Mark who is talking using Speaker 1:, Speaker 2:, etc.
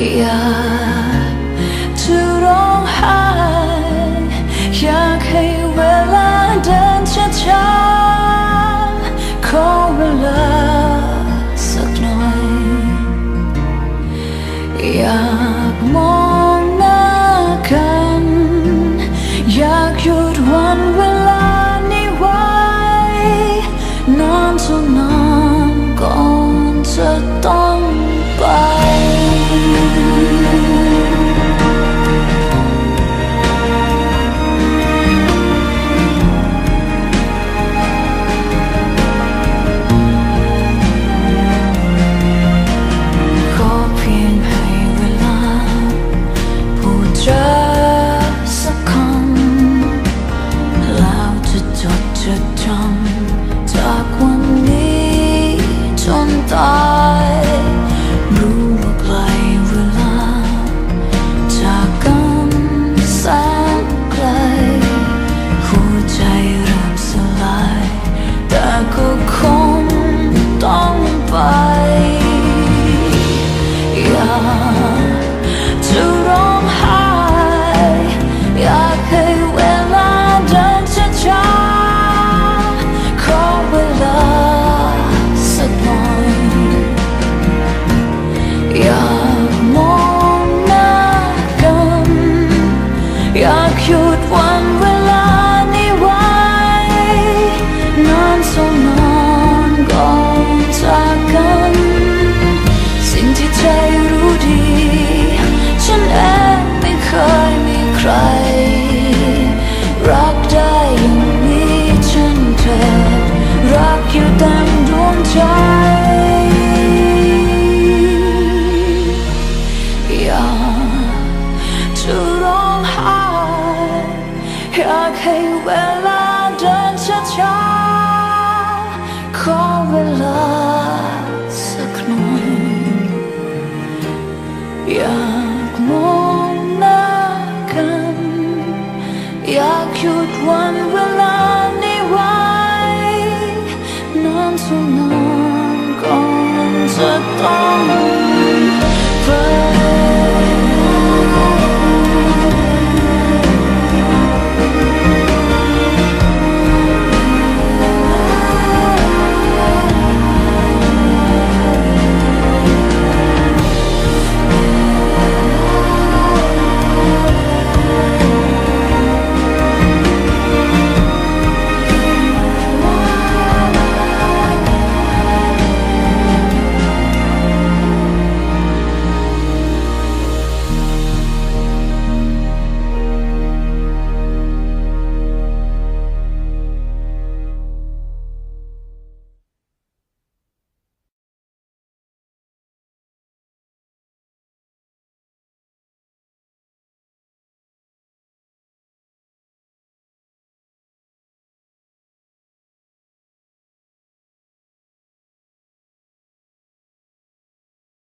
Speaker 1: อยากจะร้องไห้อยากให้เวลาเดินช้าๆขอเวลาสักหน่อยอยากมองหน้ากัน อยากหยุดวันเวลานี้ไว้นานเท่านานก่อนจะต้อง หยุ อยากให้เวลาเดินช้าๆขอเวลาสั